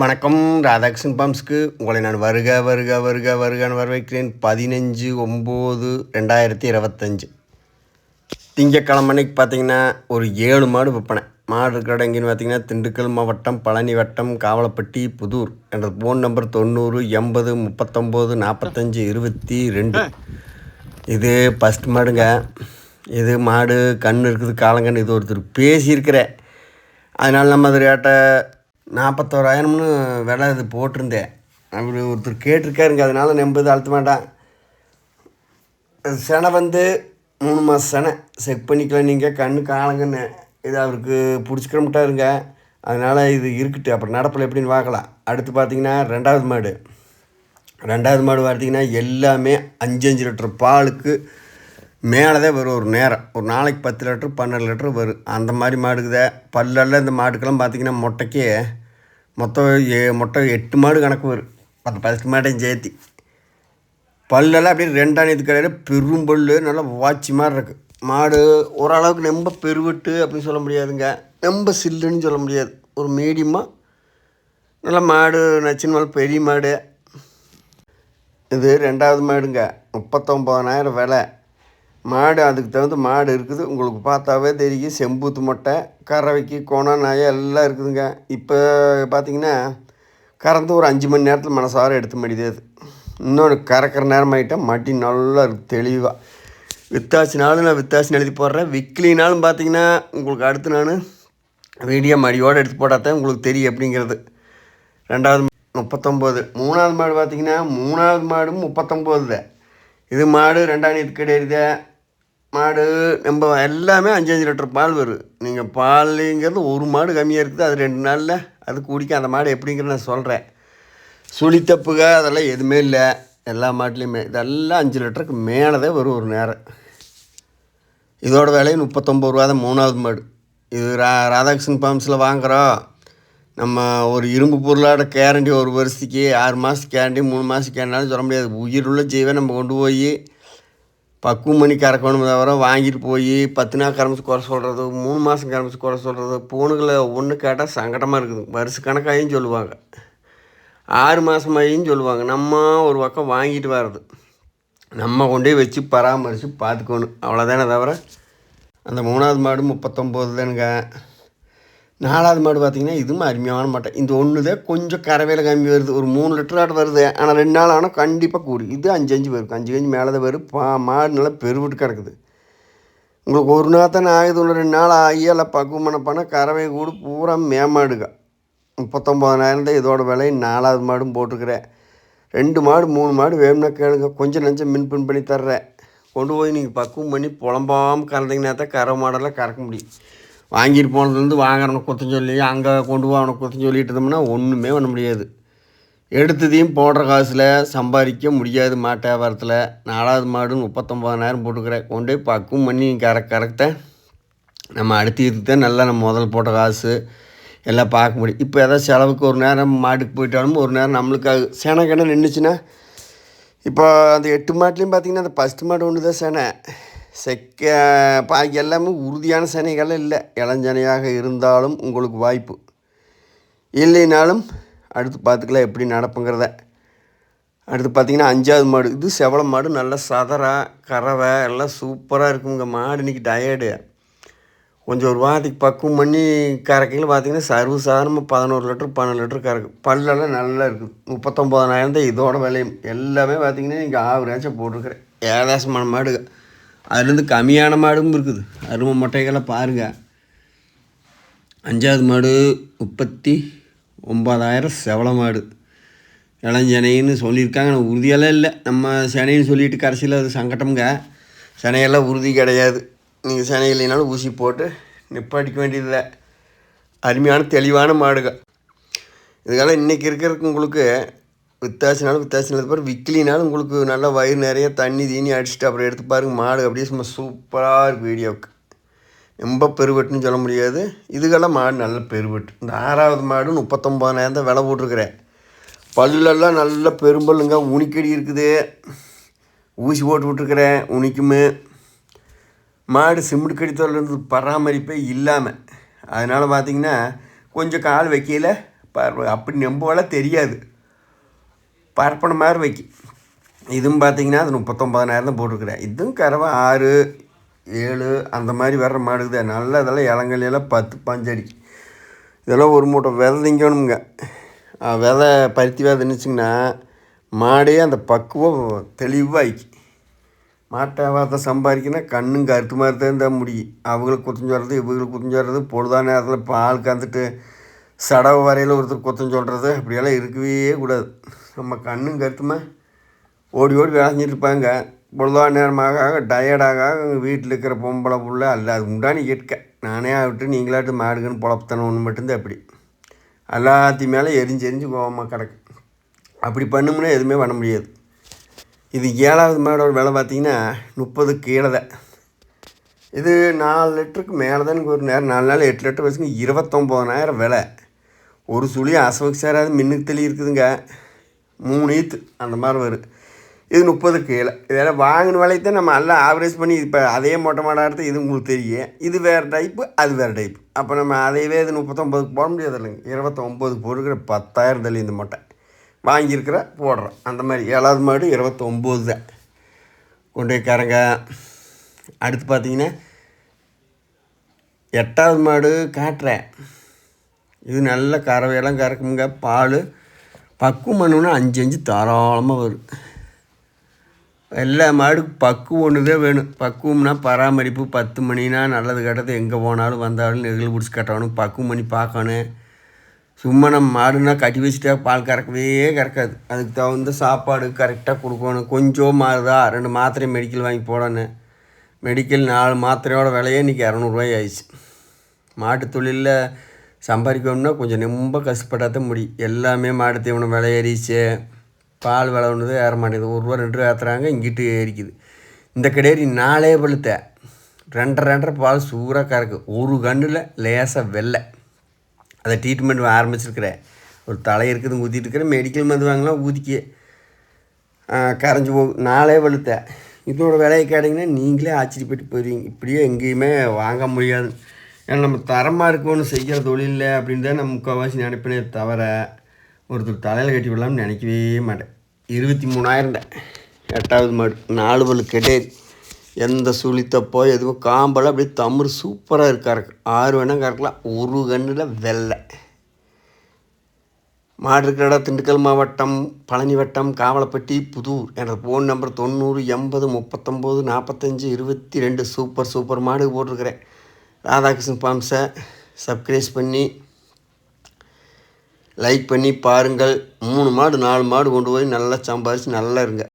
வணக்கம். ராதாகிருஷ்ணன் பம்ஸ்க்கு உங்களை நான் வருக வருக வருக வருகன்னு வரவேற்கிறேன். பதினஞ்சு ஒம்பது ரெண்டாயிரத்தி இருபத்தஞ்சு. திங்கக்கிழமை அன்னைக்கு பார்த்தீங்கன்னா ஒரு ஏழு மாடு விற்பனை. மாடு இருக்கிற எங்கேன்னு பார்த்தீங்கன்னா திண்டுக்கல் மாவட்டம் பழனி வட்டம் காவலப்பட்டி புதூர் என்ற ஃபோன் நம்பர் தொண்ணூறு எண்பது முப்பத்தொம்போது நாற்பத்தஞ்சு இருபத்தி ரெண்டு. இது ஃபஸ்ட் மாடுங்க. இது மாடு கண் இருக்குது காலங்கன்னு இது ஒருத்தர் பேசியிருக்கிறேன் அதனால் நம்ம அது ரேட்டை நாற்பத்தோராயிரம்னு விலை இது போட்டிருந்தேன். அப்படி ஒருத்தர் கேட்டிருக்காருங்க அதனால் நம்பது அழுத்த வேண்டாம் செனை வந்து மூணு மாதம் செனை செக் பண்ணிக்கலாம் நீங்கள் கண்ணு காலங்கன்னு இது அவருக்கு பிடிச்சிக்கிறமிட்டாருங்க அதனால் இது இருக்கட்டு அப்புறம் நடப்பில் எப்படின்னு பார்க்கலாம். அடுத்து பார்த்திங்கன்னா ரெண்டாவது மாடு. ரெண்டாவது மாடு பார்த்தீங்கன்னா எல்லாமே அஞ்சு அஞ்சு லிட்டர் பாலுக்கு மேலே தான் வரும் ஒரு நேரம். ஒரு நாளைக்கு பத்து லிட்டர் பன்னெண்டு லிட்டர் வரும். அந்த மாதிரி மாடுக்குதே. பல்லெல்லாம் இந்த மாடுக்கெல்லாம் பார்த்திங்கன்னா மொட்டைக்கே மொத்தம் ஏ மொட்டை எட்டு மாடு கணக்கு வரும். அந்த பத்து மாட்டையும் சேர்த்தி. பல்லெல்லாம் அப்படியே ரெண்டாணியத்து கடையில் பெரும் பல் நல்லா வாட்சி மாதிரி இருக்குது மாடு ஓரளவுக்கு ரொம்ப பெருவிட்டு அப்படின்னு சொல்ல முடியாதுங்க. ரொம்ப சில்லுன்னு சொல்ல முடியாது. ஒரு மீடியமாக நல்லா மாடு நச்சின் மாடு பெரிய மாடு. இது ரெண்டாவது மாடுங்க. முப்பத்தொம்போதனாயிரம் விலை. மாடு அதுக்கு தகுந்த மாடு இருக்குது. உங்களுக்கு பார்த்தாவே தெரியும். செம்பூத்து மொட்டை கறவைக்கு கோணம் நாயை எல்லாம் இருக்குதுங்க. இப்போ பார்த்தீங்கன்னா கறந்து ஒரு அஞ்சு மணி நேரத்தில் மனசார எடுத்து மடிதேது இன்னொன்று கறக்கிற நேரம் ஆகிட்டால் மடி நல்லா இருக்குது தெளிவாக வித்தாசினாலும் நான் வித்தாசின்னு எழுதி போடுறேன். விக்லினாலும் பார்த்தீங்கன்னா உங்களுக்கு அடுத்து நான் வீடியோ மடியோடு எடுத்து போட்டால் தான் உங்களுக்கு தெரியும் அப்படிங்கிறது. ரெண்டாவது முப்பத்தொம்போது. மூணாவது மாடு பார்த்தீங்கன்னா மூணாவது மாடும் முப்பத்தொம்போது இது மாடு ரெண்டாயிரத்து கிடையாது மாடு நம்ம எல்லாமே அஞ்சு அஞ்சு லிட்டர் பால் வரும். நீங்கள் பாலுங்கிறது ஒரு மாடு கம்மியாக இருக்குது அது ரெண்டு நாளில் அது குடிக்கும் அந்த மாடு எப்படிங்கிறத நான் சொல்கிறேன் சுழித்தப்புக அதெல்லாம் எதுவுமே இல்லை. எல்லா மாட்டிலையுமே. இதெல்லாம் அஞ்சு லிட்டருக்கு மேலதே வரும் ஒரு நேரம். இதோட விலை முப்பத்தொம்பது ரூபா தான் மூணாவது மாடு. இது ரா ராதாகிருஷ்ணன் ஃபார்ம்ஸில் வாங்குகிறோம் நம்ம ஒரு இரும்பு பொருளோட கேரண்டி ஒரு வருஷத்துக்கு ஆறு மாதத்துக்கு கேரண்டி மூணு மாதத்துக்கு கேரண்டாலும் சொல்ல முடியாது. உயிருள்ள ஜீவை நம்ம கொண்டு போய் பக்குவம் பண்ணி கறக்கணும் தவிர வாங்கிட்டு போய் பத்து நாள் கரமிச்சு குறை சொல்கிறது மூணு மாதம் கரமிச்சு குறை சொல்கிறது பூணுகளை ஒன்று கேட்டால் சங்கடமாக இருக்குது. வருஷ கணக்காயும் சொல்லுவாங்க. ஆறு மாதமாயும் சொல்லுவாங்க. நம்ம ஒரு பக்கம் வாங்கிட்டு வர்றது. நம்ம கொண்டே வச்சு பராமரித்து பார்த்துக்கணும். அவ்வளோதானே தவிர அந்த மூணாவது மாடு முப்பத்தொம்போது தானுங்க நாலாவது மாடு பார்த்திங்கன்னா இதுவும் அருமையான மாட்டை. இந்த ஒன்று தான் கொஞ்சம் கறவையில் கம்மி வருது. ஒரு மூணு லிட்டர் ஆட்டு வருது. ஆனால் ரெண்டு நாள் ஆனால் கண்டிப்பாக கூடி. இது அஞ்சு அஞ்சு வரும். அஞ்சு அஞ்சு மேலே தான் வரும். பா மாடு நல்லா பெருவிட்டு கிடக்குது. உங்களுக்கு ஒரு நாள் தானே ஆகுது. ஒன்று ரெண்டு நாள் ஆகி எல்லாம் பக்குவமான பண்ண கறவை கூடு பூரா மேமாடுங்க முப்பத்தொம்போதனாயிரம் தான் இதோட விலை. நாலாவது மாடும் போட்டுக்கிறேன் ரெண்டு மாடு மூணு மாடு வேணும்னா கேளுங்க. கொஞ்சம் நஞ்சம் மின் பின் பண்ணி தர்றேன். கொண்டு போய் நீங்கள் பக்குவம் பண்ணி புலம்பாமல் கறந்தீங்கன்னா தான் கறவை மாடெல்லாம் கறக்க முடியும். வாங்கிட்டு போனதுலேருந்து வாங்குறவனுக்கு குத்தம் சொல்லி அங்கே கொண்டு போய் அவனுக்கு குத்தம் சொல்லிட்டு இருந்தோம்னா ஒன்றுமே பண்ண முடியாது. எடுத்ததையும் போடுற காசில் சம்பாதிக்க முடியாது மாட்டு வியாபாரத்தில் நாலாவது மாடு முப்பத்தொம்பதாயிரம் போட்டுக்கிறேன் கொண்டு போய் பக்குவம் பண்ணி கரெக்ட் கரெக்டாக நம்ம அடுத்து இதுதான் நல்லா நம்ம முதல் போட்ட காசு. எல்லாம் பார்க்க முடியும். இப்போ எதாவது செலவுக்கு ஒரு நேரம் மாட்டுக்கு போயிட்டாலும் ஒரு நேரம் நம்மளுக்கு சேனை கிணறு நின்றுச்சுன்னா இப்போ அந்த எட்டு மாட்லேயும் பார்த்திங்கன்னா அந்த ஃபஸ்ட்டு மாடு ஒன்று தான் சேனை. செக்க பாக்கி எல்லாமே உறுதியான சனைகள் இல்லை. இளஞ்சனையாக இருந்தாலும் உங்களுக்கு வாய்ப்பு. இல்லைனாலும் அடுத்து பார்த்துக்கலாம் எப்படி நடப்புங்கிறத. அடுத்து பார்த்திங்கன்னா அஞ்சாவது மாடு. இது செவள மாடு. நல்லா சதரா கறவை எல்லாம் சூப்பராக இருக்குங்க. மாடு இன்றைக்கி டயர்டு. கொஞ்சம் ஒரு வாரத்துக்கு பக்குவம் பண்ணி கறக்கையில் பார்த்தீங்கன்னா சர்வ சாதாரணமாக பதினோரு லிட்டர் பன்னெண்டு லிட்டர் கறக்கு. பல்லெல்லாம் நல்லா இருக்குது முப்பத்தொம்போதனாயிரம் தான் இதோட விலையும். எல்லாமே பார்த்தீங்கன்னா நீங்கள் ஆவரேஜாக போட்டிருக்கிறேன். ஏதாசமான மாடுகள். அதுலேருந்து கம்மியான மாடும் இருக்குது. அருமை மொட்டைகளை பாருங்கள் அஞ்சாவது மாடு முப்பத்தி ஒம்பதாயிரம் செவல மாடு. இளஞ்சனைன்னு சொல்லியிருக்காங்க. ஆனால் உறுதியெல்லாம் இல்லை. நம்ம சனைன்னு சொல்லிட்டு கடைசியில் அது சங்கட்டம்ங்க. சனையெல்லாம் உறுதி கிடையாது. நீங்கள் சனை இல்லைனாலும் ஊசி போட்டு நிப்பாட்டிக்க வேண்டியதில்லை. அருமையான தெளிவான மாடுங்க இதுக்கெல்லாம் இன்றைக்கி இருக்கிறவங்களுக்கு வித்தாசினாலும் வித்தாசினாலும் பாரு விக்கிலினாலும் உங்களுக்கு நல்லா வயிறு நிறைய தண்ணி தீனி அடிச்சுட்டு அப்புறம் எடுத்து பாருங்கள் மாடு அப்படியே சும்மா சூப்பராக இருக்கும் வீடியோவுக்கு. ரொம்ப பெருவெட்டுன்னு சொல்ல முடியாது. இதுக்கெல்லாம் மாடு நல்ல பெருவெட்டு. இந்த ஆறாவது மாடு முப்பத்தொம்பதாயிரம் தான் விலை போட்டிருக்கிறேன். பல்லெல்லாம் நல்ல பெரும்பல்லுங்க உனிக்கடி இருக்குது. ஊசி போட்டு விட்ருக்குறேன் உனிக்குமே. மாடு சிமெண்ட் கடித்தோலேருந்து பராமரிப்பே இல்லாமல் அதனால் பார்த்திங்கன்னா கொஞ்சம் கால் வைக்கையில் பாரு அப்படி நம்பவெல்லாம் தெரியாது. பரப்பன மாதிரி வைக்கி. இதுவும் பார்த்தீங்கன்னா அது முப்பத்தொம்பதனாயிரம் தான் போட்டிருக்கிறேன். இதுவும் கறவை ஆறு ஏழு அந்த மாதிரி வர்ற மாடுக்குது நல்ல இதெல்லாம் இளங்கல்லையெல்லாம் பத்து பஞ்சடி. இதெல்லாம் ஒரு மூட்டை விதை திங்கணுங்க விதை பருத்தி விதை நினச்சிங்கன்னா மாடே அந்த பக்குவம் தெளிவாகி மாட்டை வார்த்தை சம்பாதிக்கணும் கண்ணும் கருத்து மாதிரி தான் இருந்தால் முடியும் அவங்களுக்கு குத்தம் சொல்கிறது இவங்களுக்கு குத்தம் சொல்கிறது பொழுதான நேரத்தில் பால் கந்துட்டு சடவு வரையில் ஒருத்தர் குத்தம் சொல்கிறது அப்படியெல்லாம் இருக்கவே கூடாது. நம்ம கண்ணும் கருத்துமா? ஓடி ஓடி விளைஞ்சிட்டு இருப்பாங்க. பொழுதான நேரமாக ஆக டயர்டாக வீட்டில் இருக்கிற பொம்பளை புள்ள அல்ல அது உண்டானி கேட்க. நானே விட்டு நீங்களாட்டு மாடுக்குன்னு பொழப்பத்தனம் ஒன்று மட்டும்தான் அப்படி எல்லாத்தையும் மேலே எரிஞ்சு எரிஞ்சு கோவமாக கிடக்கு. அப்படி பண்ணோம்னா எதுவுமே பண்ண முடியாது. இது ஏழாவது மாடோட விலை பார்த்தீங்கன்னா முப்பது கீழே தான். இது நாலு லிட்டருக்கு மேலே தான் ஒரு நேரம் நாலு நாள் எட்டு லிட்டர் வச்சுங்க இருபத்தொம்போதனாயிரம் விலை. ஒரு சுழி அசவுக்கு சேராது மின்னுக்கு தெளி இருக்குதுங்க. மூணு ஈத்து அந்த மாதிரி வரும் இது முப்பதுக்கு கீழே இதெல்லாம் வாங்கின விலையை தான் நம்ம எல்லாம் ஆவரேஜ் பண்ணி இப்போ அதே மொட்டை மாடாக எடுத்து இது உங்களுக்கு தெரியும். இது வேறு டைப்பு அது வேறு டைப்பு அப்போ நம்ம அதையவே இது முப்பத்தொம்பதுக்கு போட முடியாது இல்லைங்க. இருபத்தொம்போதுக்கு போடுக்கிற பத்தாயிரம் தள்ளி இந்த மொட்டை. வாங்கியிருக்கிற போடுறோம். அந்த மாதிரி ஏழாவது மாடு இருபத்தொம்போது தான். கொண்டு போய் கறங்க அடுத்து பார்த்தீங்கன்னா எட்டாவது மாடு காட்டுறேன். இது நல்ல கறவையெல்லாம் கறக்குங்க பால் பக்குவம் பண்ணணுன்னா அஞ்சு அஞ்சு தாராளமாக வரும். எல்லா மாடுக்கு பக்குவம் ஒன்று தான் வேணும். பக்குவம்னா பராமரிப்பு பத்து மணினா நல்லது கெட்டது. எங்கே போனாலும் வந்தாலும் நெகிழ் பிடிச்சி கட்டணும். பக்குவம் பண்ணி பார்க்கணும். சும்மா நம்ம மாடுனா கட்டி வச்சுட்டா பால் கறக்கவே கறக்காது. அதுக்கு தகுந்த சாப்பாடு கரெக்டாக கொடுக்கணும். கொஞ்சம் மாறுதா? ரெண்டு மாத்திரை மெடிக்கல் வாங்கி போடணும். மெடிக்கல் நாலு மாத்திரையோட விலையே இன்றைக்கி இரநூறுவாய் ஆயிடுச்சு. மாட்டு தொழிலில் சம்பாதிக்கணும்னா கொஞ்சம் ரொம்ப கஷ்டப்பட்டால் தான் முடியும் எல்லாமே மாடு தீவனம் விலை ஏறிச்சு பால் விலை ஒன்று ஏற மாட்டேங்குது. ஒரு ரூபா ரெண்டு ரூபா ஏற்றுறாங்க இங்கிட்டு ஏறிக்குது. இந்த கிடையாது நாளே பழுத்த. ரெண்டரை ரெண்டரை பால் சூறாக கறக்கு ஒரு கண்ணில் லேசாக வெள்ளை. அதை ட்ரீட்மெண்ட் ஆரம்பிச்சிருக்கிறேன். ஒரு தலை இருக்குது ஊற்றிட்டு இருக்கிறேன். மெடிக்கல் மருந்து வாங்கலாம் ஊதிக்கி கரைஞ்சி போகும் நாளே வெளுத்த இதோட விலையை கேட்டிங்கன்னா நீங்களே ஆச்சரியப்பட்டு போயிடுவீங்க இப்படியே எங்கேயுமே வாங்க முடியாது. ஏன்னா நம்ம தரமாக இருக்கணும் செய்கிற தொழில் அப்படின்னு தான் நம்ம முக்கால்வாசி நினைப்பினே தவிர ஒருத்தர் தலையில் கட்டி விடலாம்னு நினைக்கவே மாட்டேன். இருபத்தி மூணாயிரம் தான் எட்டாவது மாடு. நாலு பல் கிடையாது எந்த சுழி தப்போ எதுவும் காம்பெல்லாம் அப்படியே தம்பு சூப்பராக இருக்காருக்கு ஆறு வேணால் கறக்கலாம். ஒரு கண்ணில் வெள்ளை. மாடு இருக்கிற இடம் திண்டுக்கல் மாவட்டம் பழனி வட்டம் காவலப்பட்டி புதூர். என்ற ஃபோன் நம்பர் தொண்ணூறு எண்பது முப்பத்தொம்போது நாற்பத்தஞ்சு இருபத்தி ரெண்டு. சூப்பர் சூப்பர் மாடு போட்டிருக்கிறேன். ராதாகிருஷ்ணன் ஃபார்ம்ஸை சப்ஸ்கிரைஸ் பண்ணி லைக் பண்ணி பாருங்கள். மூணு மாடு நாலு மாடு கொண்டு போய் நல்லா சம்பாரித்து நல்லா இருங்க.